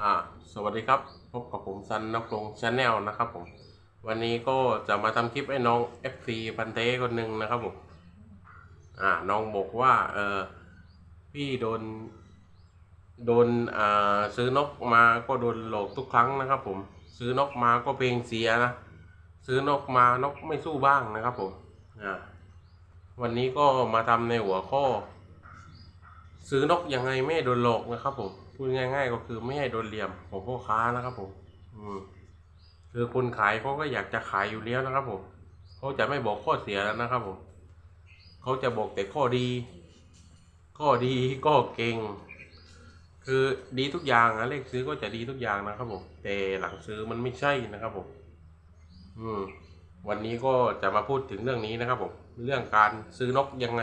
อ่าสวัสดีครับ พบกับผมซันนกลงชาแนลนะครับผม วันนี้ก็จะมาทำคลิปให้น้อง FC พันเทคนหนึ่งนะครับผม อ่า น้องบอกว่า เออพี่โดน โดน อ่า ซื้อนกมาก็โดนหลอกทุกครั้งนะครับผม ซื้อนกมาก็เพลงเสียนะ ซื้อนกมานกไม่สู้บ้างนะครับผม อ่า วันนี้ก็มาทำในหัวข้อ ซื้อนกยังไงไม่โดนหลอกนะครับผม พูดง่าย ๆ ก็คือไม่ให้โดนเหลี่ยมของพ่อค้านะครับผมอืมคือคนขายเขาก็อยากจะขายอยู่แล้วนะครับผมเขาจะไม่บอกข้อเสียแล้วนะครับผมเขาจะบอกแต่ข้อดี ข้อดีก็เก่ง คือดีทุกอย่างนะเลขซื้อก็จะดีทุกอย่างนะครับผมแต่หลังซื้อมันไม่ใช่นะครับผมอืมวันนี้ก็จะมาพูดถึงเรื่องนี้นะครับผมเรื่องการซื้อนกยังไง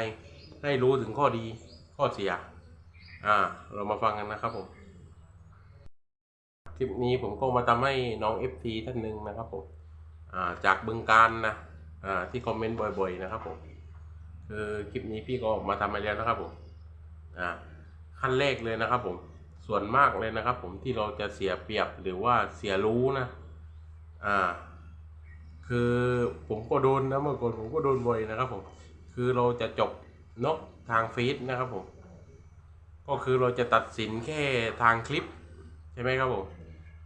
ให้รู้ถึงข้อดีข้อเสีย อ่า เรามาฟังกันนะครับผมคลิปนี้ผมก็มาทำให้น้อง FT ท่านหนึ่งนะครับผมอ่าจากบึงการนะอ่าที่คอมเมนต์บ่อยๆนะครับผมคือคลิปนี้พี่ก็มาทำมาแล้วนะครับผมอ่าขั้นแรกเลยนะครับ ผมส่วนมากเลยนะครับ ผมที่เราจะเสียเปรียบหรือว่าเสียรู้นะอ่าคือผมก็โดนนะเมื่อก่อนผมก็โดนบ่อยนะครับผมคือเราจะจบนกทางฟีดนะครับผม ก็คือเราจะตัดสินแค่ทางคลิป ใช่ไหมครับผม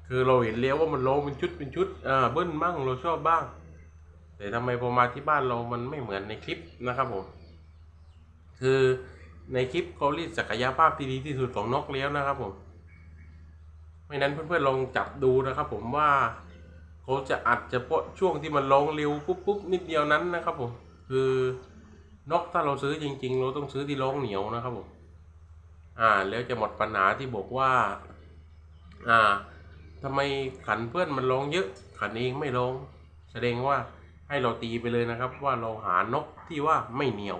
คือเราเห็นแล้วว่ามันร้องเป็นชุดเป็นชุดอ่าเบิ้ลมั่งเราชอบบ้าง แต่ทำไมพอมาที่บ้านเรามันไม่เหมือนในคลิปนะครับผมคือในคลิปเขาเรียกศักยภาพที่ดีที่สุดของนกแล้วนะครับผมไม่นั้นเพื่อนๆลองจับดูนะครับผมว่าเขาจะอัดเฉพาะช่วงที่มันร้องเร็วปุ๊บปุ๊บนิดเดียวนั้นนะครับผมคือนกถ้าเราซื้อจริง ๆ เราต้องซื้อที่ร้องเหนียวนะครับผม อ่าแล้วจะหมดปัญหาที่บอกว่าอ่าทำไมขันเพื่อนมันร้องเยอะขันเองไม่ร้อง แสดงว่าให้เราตีไปเลยนะครับ ว่าเราหานกที่ว่าไม่เหนียว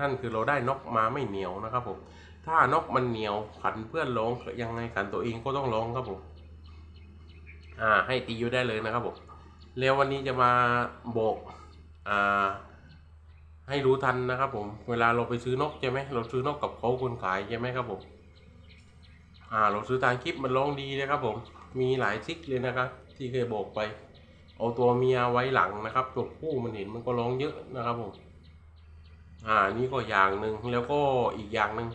นั่นคือเราได้นกมาไม่เหนียวนะครับผมถ้านกมันเหนียวขันเพื่อนร้องยังไงขันตัวเองก็ต้องร้องครับผมอ่าให้ตีอยู่ได้เลยนะครับผมแล้ววันนี้จะมาบอกอ่า ให้รู้ทันนะครับ ผม เวลาเราไปซื้อนกใช่ไหมเราซื้อนกกับเขาคนขายใช่ไหมครับผม อ่า เราซื้อทางคลิปมันร้องดีนะครับ ผม มีหลายทิกเลยนะครับ ที่เคยบอกไป เอาตัวเมียไว้หลังนะครับตัวผู้มันเห็นมันก็ร้องเยอะนะครับผม อ่า นี่ก็อย่างหนึ่งแล้วก็อีกอย่างหนึ่ง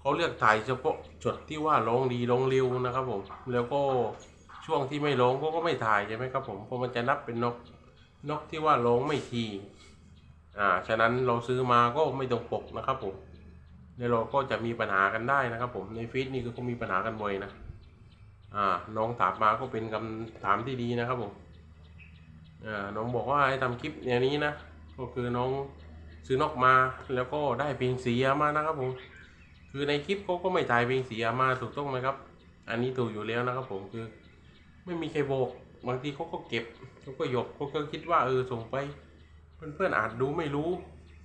เขาเลือกถ่ายเฉพาะจุดที่ว่าร้องดีร้องเร็วนะครับ ผม แล้วก็ช่วงที่ไม่ร้องเขาก็ไม่ถ่ายใช่ไหมครับ ผมเพราะมันจะนับเป็นนกนกที่ว่าร้องไม่ที อ่า ฉะนั้นเราซื้อมาก็ไม่ตรงปกนะครับผมแล้วเราก็จะมีปัญหากันได้นะครับ ผม ในฟีดนี่ก็มีปัญหากันบ่อยนะ อ่า น้องถามมาก็เป็นคำถามที่ดีนะครับผม อ่า น้องบอกว่าให้ทำคลิปอย่างนี้นะ ก็คือน้องซื้อนอกมาแล้วก็ได้เพลงเสียมานะครับผม คือในคลิปเขาก็ไม่ถ่ายเพลงเสียมาถูกต้องไหมครับ อันนี้ถูกอยู่แล้วนะครับ ผมคือ ไม่มีใครบอกบางทีเขาก็เก็บเขาก็หยกเขาก็คิดว่าเออส่งไป เพื่อนๆอาจดูไม่รู้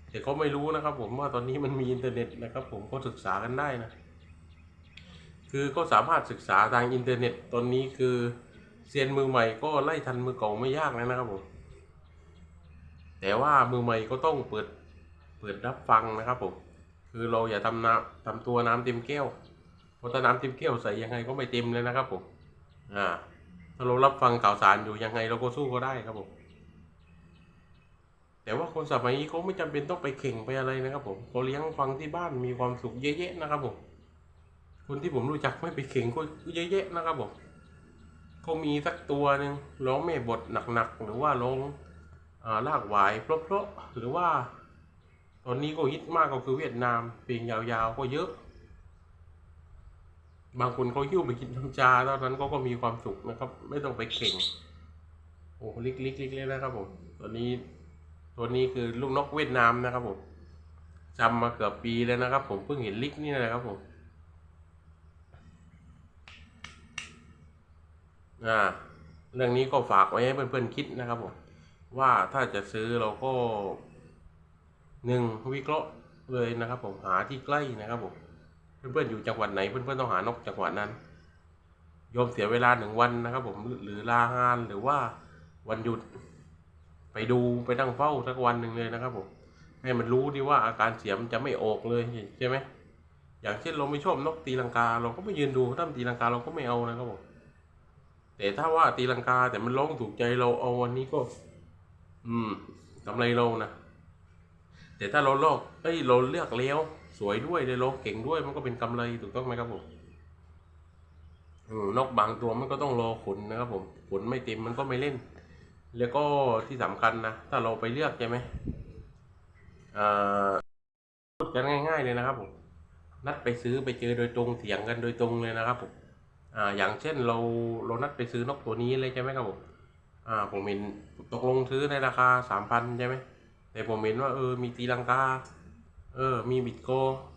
แต่เขาไม่รู้นะครับ ผมว่าตอนนี้มันมีอินเทอร์เน็ตนะครับ ผมก็ศึกษากันได้นะ คือก็สามารถศึกษาทางอินเทอร์เน็ตตอนนี้คือเซียนมือใหม่ก็ไล่ทันมือเก่าไม่ยากแล้วนะครับผมแต่ว่ามือใหม่ก็ต้องเปิดเปิดรับฟังนะครับผมคือเราอย่าทำน้ำทำตัวน้ำเต็มแก้วเพราะถ้าน้ำเต็มแก้วใส่ยังไงก็ไม่เต็มเลยนะครับผมอ่าถ้าเรารับฟังข่าวสารอยู่ยังไงเราก็สู้ก็ได้ครับผม แต่ว่าคนสมัยนี้เขาไม่จำเป็นต้องไปเข่งไปอะไรนะครับผมเขาเลี้ยงฟังที่บ้านมีความสุขเยอะแยะนะครับผม คนที่ผมรู้จักไม่ไปเข่งก็เยอะแยะนะครับผมเขามีสักตัวหนึ่งร้องแม่บทหนักๆหรือว่าร้องอลากหวายเพราะๆหรือว่า ตอนนี้ก็ฮิตมากก็คือเวียดนามเพลงยาวๆก็เยอะ บางคนเขาหิ้วไปกินน้ำชาตอนนั้นเขาก็มีความสุขนะครับ ไม่ต้องไปเข่งโอ้ลิกลิกลิกเลยนะครับผมตอนนี้ ตัวนี้คือลูกนกเวียดนามนะครับผมจำมาเกือบปีแล้วนะครับ ผมเพิ่งเห็นลิกนี่นะครับผมอ่าเรื่องนี้ก็ฝากไว้ให้เพื่อนๆคิดนะครับผมว่าถ้าจะซื้อเราก็หนึ่งวิเคราะห์เลยนะครับ ผมหาที่ใกล้นะครับผมเพื่อนๆอยู่จังหวัดไหนเพื่อนๆต้องหานกจังหวัดนั้นยอมเสียเวลาหนึ่งวันนะครับ ผมหรือลางานหรือว่าวันหยุด ไปดูไปนั่งเฝ้าสักวันหนึ่งเลยนะครับผมให้มันรู้ดีว่าอาการเสียมันจะไม่ออกเลยใช่ไหมอย่างเช่นเราไม่ชอบนกตีลังกา เราก็ไม่ยืนดูถ้ามันตีลังกาเราก็ไม่เอานะครับผมแต่ถ้าว่าตีลังกาแต่มันร้องถูกใจเราเอาวันนี้ก็ อืมกำไรเรานะแต่ถ้าเราลอกเอ้ยเราเลือกแล้ว สวยด้วยได้ร้อเก่งด้วยมันก็เป็นกำไรถูกต้องไหมครับผมอืมนกบางตัวมันก็ต้องรอขนนะครับผมขนไม่เต็มมันก็ไม่เล่น แล้วก็ที่สำคัญนะ ถ้าเราไปเลือกใช่ไหมอ่าพูดกันง่าย ๆเลยนะครับผม นัดไปซื้อไปเจอโดยตรงเถียงกันโดยตรงเลยนะครับผมอ่าอย่างเช่นเราเรานัดไปซื้อนกตัวนี้เลยใช่ไหมครับผมอ่าผมเห็นตกลงซื้อในราคาสามพันใช่ไหมแต่ผมเห็นว่าเออมีตีลังกาเออ มีบิตโก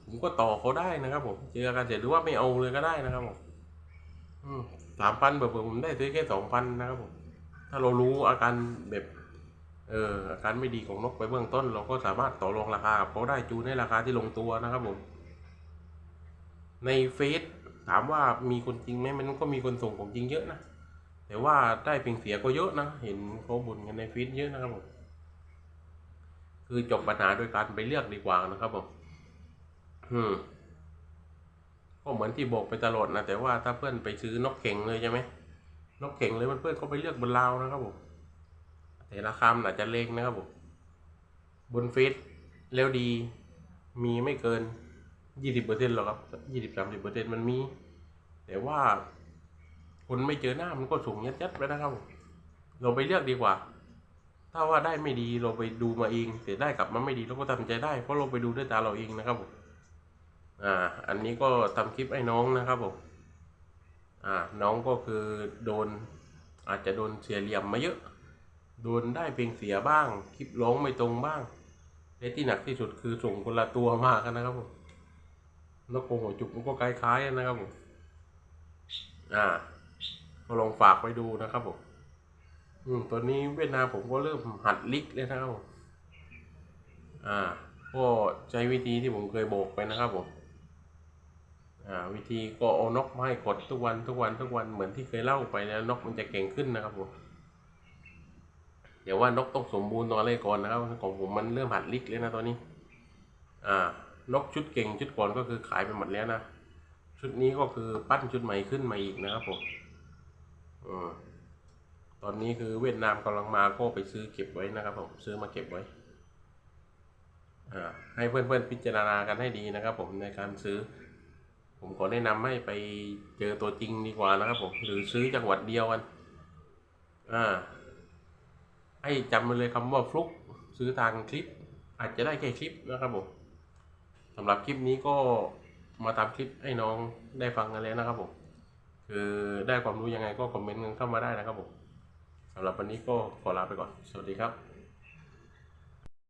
ผมก็ต่อเขาได้นะครับผมเจอกันเสร็จหรือว่าไม่เอาเลยก็ได้นะครับผมอืมสามพันแบบผมได้ซื้อแค่สองพันนะครับผม ถ้าเรารู้อาการแบบเอออาการไม่ดีของนกไปเบื้องต้น เราก็สามารถต่อรองราคากับเขาได้จูนในราคาที่ลงตัวนะครับผมในเฟซถามว่ามีคนจริงไหมมันก็มีคนส่งของจริงเยอะนะแต่ว่าได้เพียงเสียก็เยอะนะเห็นเขาบ่นกันในเฟซเยอะนะครับผมคือจบปัญหาโดยการไปเลือกดีกว่านะครับผมอืมก็เหมือนที่บอกไปตลอดนะแต่ว่าถ้าเพื่อนไปซื้อนกเข่งเลยใช่ไหม นกเข่งเลยมันเพื่อนเขาไปเลือกบนราวนะครับผมแต่ราคาอาจจะเล็กนะครับผมบนเฟซแล้วดีมีไม่เกินยี่สิบเปอร์เซ็นต์หรอกครับยี่สิบสามสิบเปอร์เซ็นต์มันมี แต่ว่าคนไม่เจอหน้ามันก็สูงยัดยัดๆไปนะครับผมเราไปเลือกดีกว่า ถ้าว่าได้ไม่ดีเราไปดูมาเองแต่ได้กลับมาไม่ดีเราก็ทำใจได้ เพราะเราไปดูด้วยตาเราเองนะครับผมอ่า อันนี้ก็ทำคลิปไอ้น้องนะครับผม อ่าน้องก็คือโดนอาจจะโดนเสียเหลี่ยมมาเยอะ โดนได้เพียงเสียบ้าง คลิปร้องไม่ตรงบ้าง และที่หนักที่สุดคือส่งคนละตัวมากนะครับผมนกโกหัวจุกมันก็คล้ายๆนะครับผม อ่าก็ลองฝากไปดูนะครับผม อืมตัวนี้เวียดนามผมก็เริ่มหัดลิกเลยนะครับผม อ่า ก็ใช้วิธีที่ผมเคยบอกไปนะครับผม อ่าวิธีก็เอานกมาให้กดทุกวันทุกวันทุกวันเหมือนที่เคยเล่าไปแล้วนกมันจะเก่งขึ้นนะครับผมเดี๋ยวว่านกต้องสมบูรณ์ตอนแรกก่อนนะครับของผมมันเริ่มหัดลิกเลยนะตอนนี้ อ่านกชุดเก่งชุดก่อนก็คือขายไปหมดแล้วนะชุดนี้ก็คือปั้นชุดใหม่ขึ้นมาอีกนะครับผมอืมตอนนี้คือเวียดนามกำลังมาก็ไปซื้อเก็บไว้นะครับผมซื้อมาเก็บไว้อ่าให้เพื่อนๆพิจารณากันให้ดีนะครับผมในการซื้อ ผมขอแนะนำให้ไปเจอตัวจริงดีกว่านะครับผมหรือซื้อจังหวัดเดียวกันอ่าให้จำมาเลยคำว่าฟลุกซื้อทางคลิป อาจจะได้แค่คลิปนะครับผมสำหรับคลิปนี้ก็มาตามคลิปให้น้องได้ฟังกันแล้วนะครับผมคือได้ความรู้ยังไงก็คอมเมนต์กันเข้ามาได้นะครับผมสำหรับวันนี้ก็ขอลาไปก่อน สวัสดีครับ